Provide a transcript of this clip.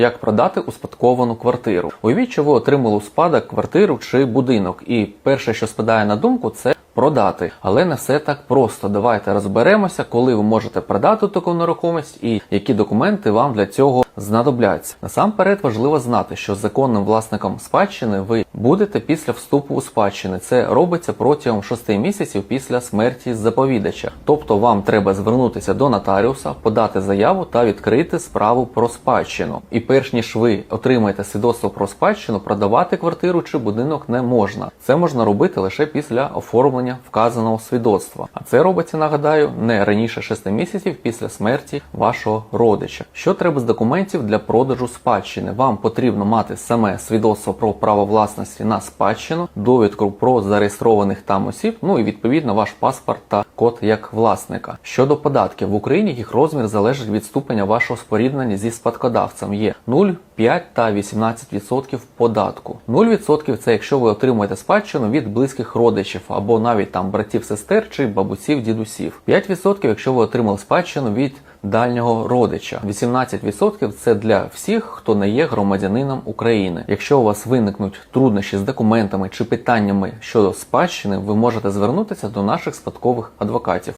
Як продати успадковану квартиру? Уявіть, що ви отримали у спадок квартиру чи будинок, і перше, що спадає на думку, це продати. Але не все так просто. Давайте розберемося, коли ви можете продати таку нерухомість і які документи вам для цього знадобляться. Насамперед важливо знати, що законним власником спадщини ви будете після вступу у спадщини. Це робиться протягом 6 місяців після смерті заповідача. Тобто вам треба звернутися до нотаріуса, подати заяву та відкрити справу про спадщину. І перш ніж ви отримаєте свідоцтво про спадщину, продавати квартиру чи будинок не можна. Це можна робити лише після оформлення вказаного свідоцтва. А це робиться, нагадаю, не раніше 6 місяців після смерті вашого родича. Що треба з документів для продажу спадщини? Вам потрібно мати саме свідоцтво про право власності на спадщину, довідку про зареєстрованих там осіб, ну і відповідно ваш паспорт та код як власника. Щодо податків в Україні їх розмір залежить від ступеня вашого споріднення зі спадкодавцем. Є 0, 5 та 18% податку. 0% це якщо ви отримуєте спадщину від близьких родичів або навіть там братів, сестер чи бабусів, дідусів. 5% якщо ви отримали спадщину від дальнього родича. 18% це для всіх, хто не є громадянином України. Якщо у вас виникнуть труднощі з документами чи питаннями щодо спадщини, ви можете звернутися до наших спадкових адвокатів.